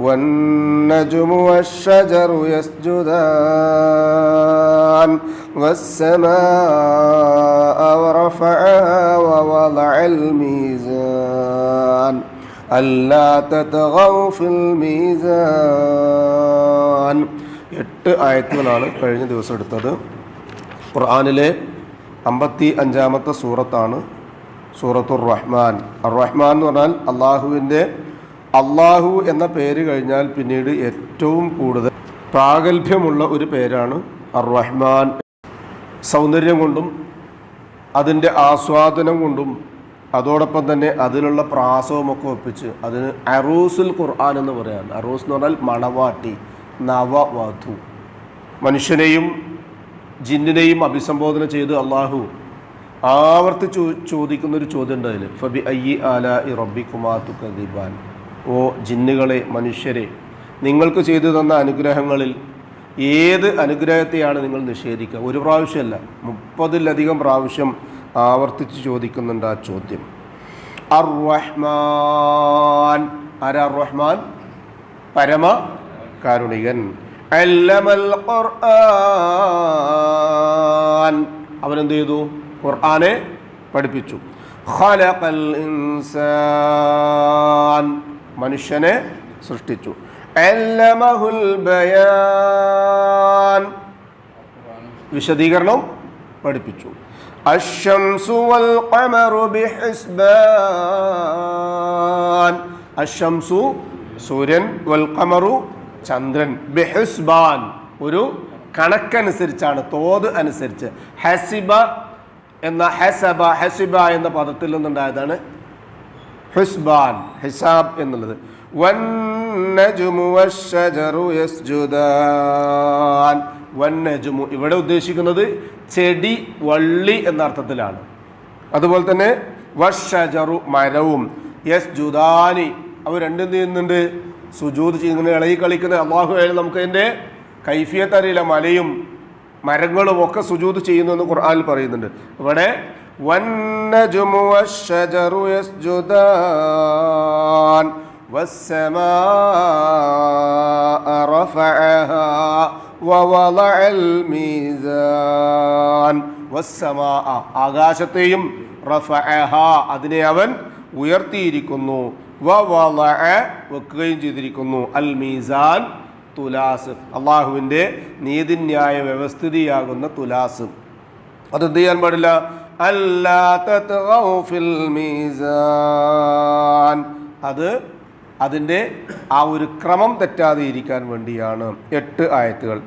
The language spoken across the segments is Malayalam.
والنجم والشجر يسجدان والسماء ورفعها ووضع الميزان ألا تطغوا في الميزان എട്ട് ആയത്തുകളാണ് കഴിഞ്ഞ ദിവസം എടുത്തത് ഖുർആാനിലെ അമ്പത്തി അഞ്ചാമത്തെ സൂറത്താണ് സൂറത്തുർ റഹ്മാൻ അർ റഹ്മാൻ എന്ന് പറഞ്ഞാൽ അള്ളാഹുവിൻ്റെ അള്ളാഹു എന്ന പേര് കഴിഞ്ഞാൽ പിന്നീട് ഏറ്റവും കൂടുതൽ പ്രാഗൽഭ്യമുള്ള ഒരു പേരാണ് അർ റഹ്മാൻ സൗന്ദര്യം കൊണ്ടും അതിന്റെ ആസ്വാദനം കൊണ്ടും അതോടൊപ്പം തന്നെ അതിലുള്ള പ്രാസവുമൊക്കെ ഒപ്പിച്ച് അതിന് അറൂസുൽ ഖുർആൻ എന്ന് പറയാം അറൂസ് എന്ന് പറഞ്ഞാൽ മണവാട്ടി നവവധു. മനുഷ്യനെയും ജിന്നിനെയും അഭിസംബോധന ചെയ്ത് അള്ളാഹു ആവർത്തിച്ച് ചോദിക്കുന്നൊരു ചോദ്യം ഉണ്ട് അതിൽ ഫബി അയ്യി ആല ഇ റബ്ബി കുമാർ കദിബാൻ ഓ ജിന്നുകളെ മനുഷ്യരെ നിങ്ങൾക്ക് ചെയ്തു തന്ന അനുഗ്രഹങ്ങളിൽ ഏത് അനുഗ്രഹത്തെയാണ് നിങ്ങൾ നിഷേധിക്കുക? ഒരു പ്രാവശ്യമല്ല മുപ്പതിലധികം പ്രാവശ്യം ആവർത്തിച്ച് ചോദിക്കുന്നുണ്ട് ആ ചോദ്യം. അർ റഹ്മാൻ ആരാ റഹ്മാൻ പരമ കാരുണികൻ. ഖുർആൻ. അവനെന്ത് ചെയ്തു? ഖുർആനെ പഠിപ്പിച്ചു. ഖലഖൽ ഇൻസാൻ. മനുഷ്യനെ സൃഷ്ടിച്ചു. ബയാൻ. വിശദീകരണം പഠിപ്പിച്ചു. അഷംസു വൽ ഖമറു ബിഹിസ്ബാൻ. സൂര്യൻ വൽ ഖമറു ചന്ദ്രൻ. ബിഹിസ്ബാൻ. ഒരു കണക്കനുസരിച്ചാണ് തോത് അനുസരിച്ച്. ഹസിബ എന്ന ഹസബ ഹസിബ എന്ന പദത്തിൽ നിന്നുണ്ടായതാണ് ഹുസ്ബാൻ ഹിസാബ് എന്നുള്ളത്. വന്നജുമു ഇവിടെ ഉദ്ദേശിക്കുന്നത് ചെടി വള്ളി എന്ന അർത്ഥത്തിലാണ്. അതുപോലെ തന്നെ വഷജറു മരവും യസ് ജുദാനി അവ രണ്ടും ചെയ്യുന്നുണ്ട്? സുജൂത് ചെയ്യുന്ന ഇളകി കളിക്കുന്ന അള്ളാഹു ആയാലും നമുക്ക് അതിന്റെ കൈഫിയത്ത് അറിയില്ല മലയും മരങ്ങളും ഒക്കെ സുജൂത് ചെയ്യുന്നു എന്ന് ഖുർആാനിൽ പറയുന്നുണ്ട്. ഇവിടെ വന്നജുമു വശജറു യസ്ജുദാൻ والسماء رفعها ووضع الميزان والسماء ആകാശത്തെയും റഫഅഹ അതിനെ അവൻ ഉയർത്തിയിരിക്കുന്നു വവളഅ വെക്കുകയും ചെയ്തിരിക്കുന്നു അൽ മീസാൻ തുലാസ് അള്ളാഹുവിൻ്റെ നീതിന്യായ വ്യവസ്ഥിതിയാകുന്ന തുലാസ് അതെന്ത് ചെയ്യാൻ പാടില്ല അല്ലാ തത്ഗൗ ഫിൽ മീസാൻ അത് അതിൻ്റെ ആ ഒരു ക്രമം തെറ്റാതെ ഇരിക്കാൻ വേണ്ടിയാണ് എട്ട് ആയത്തുകൾ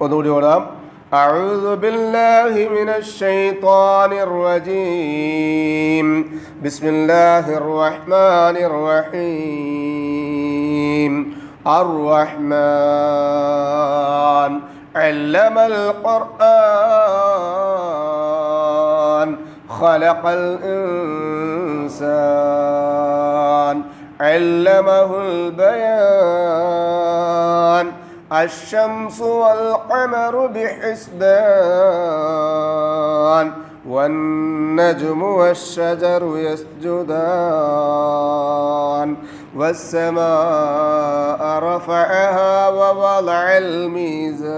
ഒന്നുകൂടി ഓടാം أعوذ بالله من الشيطان الرجيم بسم الله الرحمن الرحيم الرحمن علم القرآن خلق الإنسان علمه البيان. الشمس والقمر بحسبان والنجم والشجر يسجدان. والسماء رفعها ووضع الميزان.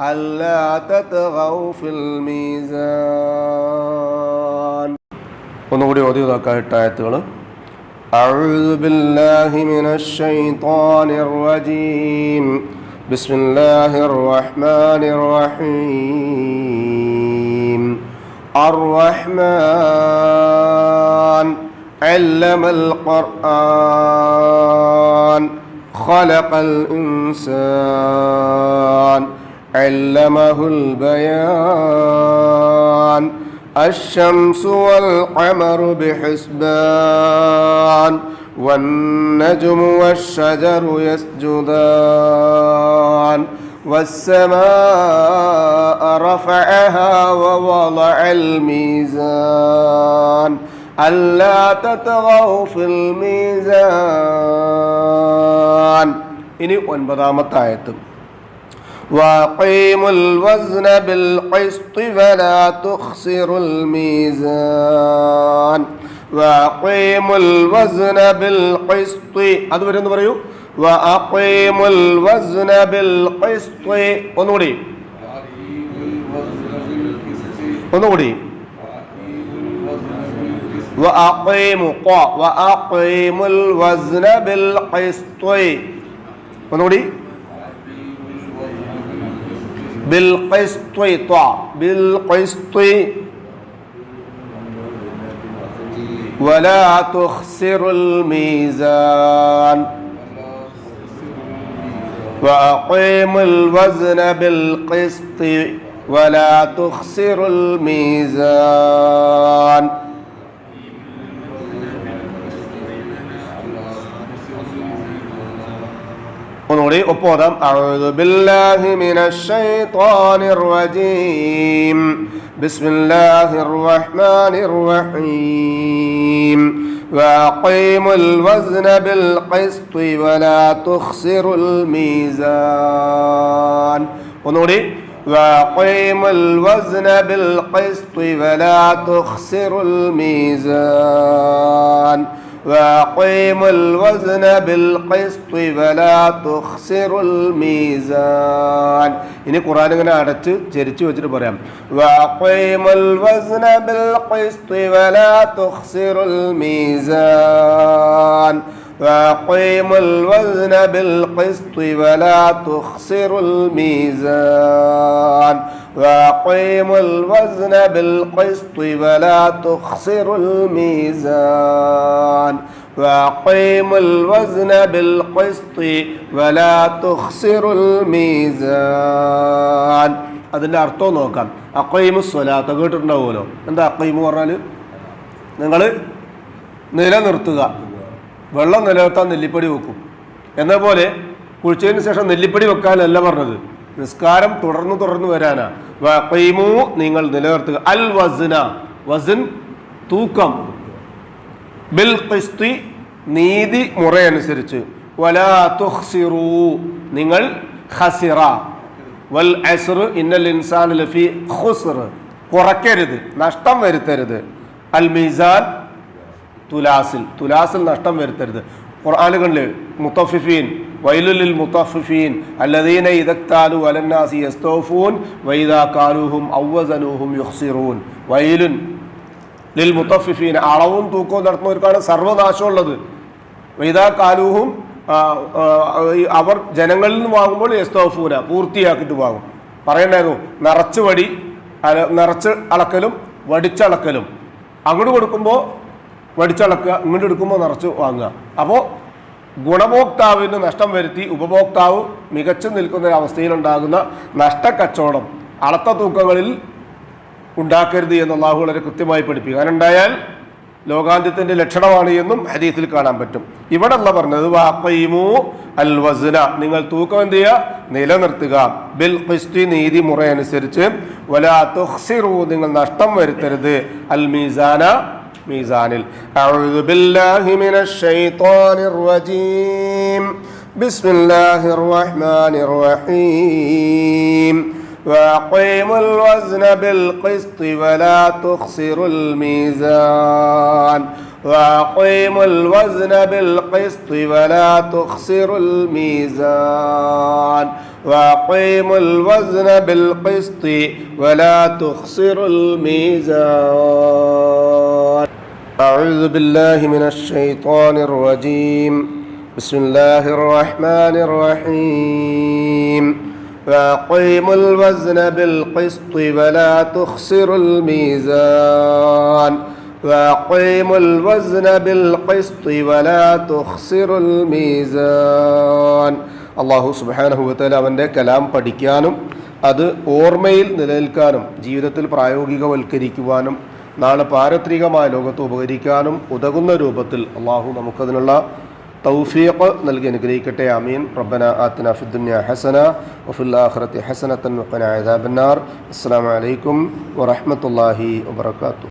ألا تطغوا في الميزان ഒന്നുകൂടി ഓതി നോക്കാം എട്ടായത്തുകൾ أعوذ بالله من الشيطان الرجيم بسم الله الرحمن الرحيم الرحمن علم القرآن خلق الإنسان علمه البيان الشمس والقمر بحسبان والنجم والشجر يسجدان والسماء رفعها ووضع الميزان ألا تطغوا في الميزان ഇനി ഒൻപതാമത്തെ ആയത്ത് واقيموا الوزن بالقسط ولا تخسروا الميزان واقيموا الوزن بالقسط അതുവരെ ഒന്ന് പറയൂ واقيموا الوزن بالقسط ഒന്നുകൂടി ഒന്നുകൂടി وأقيموا قا وأقيموا الوزن بالقسط ഒന്നുകൂടി بالقسط طا بالقسط. ولا تخسر الميزان. وأقيموا الوزن بالقسط. ولا تخسر الميزان. أبودم أعوذ بالله من الشيطان الرجيم. بسم الله الرحمن الرحيم. وأقيموا الوزن بالقسط ولا تخسروا الميزان. ونوري وأقيموا الوزن بالقسط ولا تخسروا الميزان. وأقيموا الوزن بالقسط ولا تخسروا الميزان ഇനി ഖുർആൻ ഇങ്ങനെ അടച്ച് ചരിച്ചു വെച്ചിട്ട് പറയാം وأقيموا الوزن بالقسط ولا تخسروا الميزان وأقيموا الوزن بالقسط ولا تخسروا الميزان وأقيموا الوزن بالقسط ولا تخسروا الميزان وأقيموا الوزن بالقسط ولا تخسروا الميزان അതിൻ്റെ അർത്ഥം നോക്കാം അക്കൈമു സ്വലാത്ത കേട്ടിട്ടുണ്ടാവുമല്ലോ എന്താ അക്കൈമു പറഞ്ഞാൽ നിങ്ങൾ നിലനിർത്തുക വെള്ളം നിലനിർത്താൻ നെല്ലിപ്പടി വെക്കും. എന്ന പോലെ കുളിച്ചതിന് ശേഷം നെല്ലിപ്പടി വെക്കാനല്ല പറഞ്ഞത്. നിസ്കാരം തുടർന്ന് തുടർന്ന് വരാനാ. വഖീമു നിങ്ങൾ നിലനിർത്തുക. അൽ വസ്ന വസൻ തൂക്കം. ബിൽ ക്രിസ്തി നീതി മുറയനുസരിച്ച്. വലാ നിങ്ങൾ ഖസിറ. വൽ അസ്ർ ഇന്നൽ ഇൻസാൻ ലഫി ഖുസ്ർ കുറയ്ക്കരുത് നഷ്ടം വരുത്തരുത്. അൽ മീസാൻ തുലാസിൽ. തുലാസിൽ നഷ്ടം വരുത്തരുത്. ഖുർആാനുകളിൽ മുത്തഫിഫീൻ വൈലുലിൽ മുത്തഫിഫീൻ അല്ലദീന ഇദക്താലു അലന്നാസി എസ്തോഫൂൻ വൈദാ കാലുഹും ഔവസനൂഹും യുഹ്സിറൂൻ വൈലുൻ ലിൽ മുത്തഫിഫീൻ അളവും തൂക്കവും നടത്തുന്നവർക്കാണ് സർവനാശമുള്ളത്. വൈദാ കാലുഹും അവർ ജനങ്ങളിൽ നിന്ന് വാങ്ങുമ്പോൾ എസ്തോഫൂന പൂർത്തിയാക്കിയിട്ട് വാങ്ങും. പറയണ്ടായിരുന്നു നിറച്ച് വടി നിറച്ച് അളക്കലും വടിച്ചളക്കലും. അങ്ങോട്ട് കൊടുക്കുമ്പോൾ വടിച്ചളക്കുക ഇങ്ങോട്ട് എടുക്കുമ്പോൾ നിറച്ച് വാങ്ങുക. അപ്പോൾ ഗുണഭോക്താവിന് നഷ്ടം വരുത്തി ഉപഭോക്താവ് മികച്ചു നിൽക്കുന്ന ഒരവസ്ഥയിലുണ്ടാകുന്ന നഷ്ടക്കച്ചവടം അളത്ത തൂക്കങ്ങളിൽ ഉണ്ടാക്കരുത് എന്ന് അള്ളാഹു വളരെ കൃത്യമായി പഠിപ്പിക്കുക അങ്ങനെയുണ്ടായാൽ ലോകാന്ത്യത്തിന്റെ ലക്ഷണമാണ് എന്നും ഹദീസിൽ കാണാൻ പറ്റും. ഇവിടെ അല്ല പറഞ്ഞത് വാക്കൈമു അൽ വസ്ന നിങ്ങൾ തൂക്കം എന്ത് ചെയ്യുക? നിലനിർത്തുക. ബിൽ ഖിസ്തി നീതി മുറ അനുസരിച്ച് വലാ തുഹ്സിറു നിങ്ങൾ നഷ്ടം വരുത്തരുത്. അൽ മീസാന ميزان أعوذ بالله من الشيطان الرجيم. بسم الله الرحمن الرحيم. وأقيموا الوزن بالقسط ولا تخسروا الميزان. وأقيموا الوزن بالقسط ولا تخسروا الميزان. وأقيموا الوزن بالقسط ولا تخسروا الميزان. أعوذ بالله من الشيطان الرجيم بسم الله الرحمن الرحيم وأقيموا الوزن بالقسط ولا تخسروا الميزان وأقيموا الوزن بالقسط ولا تخسروا الميزان അള്ളാഹു സുബാനഹുവത്തല അവൻ്റെ കലാം പഠിക്കാനും അത് ഓർമ്മയിൽ നിലനിൽക്കാനും ജീവിതത്തിൽ പ്രായോഗികവൽക്കരിക്കുവാനും നാളെ പാരത്രികമായ ലോകത്ത് ഉപകരിക്കാനും ഉതകുന്ന രൂപത്തിൽ അള്ളാഹു നമുക്കതിനുള്ള തൗഫീഖ് നൽകി അനുഗ്രഹിക്കട്ടെ. അമീൻ റബ്ബന ആത്തിന ഫിദ്ദുന്യ ഹസന വഫിൽ ഹസനത്തൻ വഖന അദാബന്നാർ. അസ്സലാമു അലൈക്കും വറഹ്മത്തുള്ളാഹി വബറകാതുഹു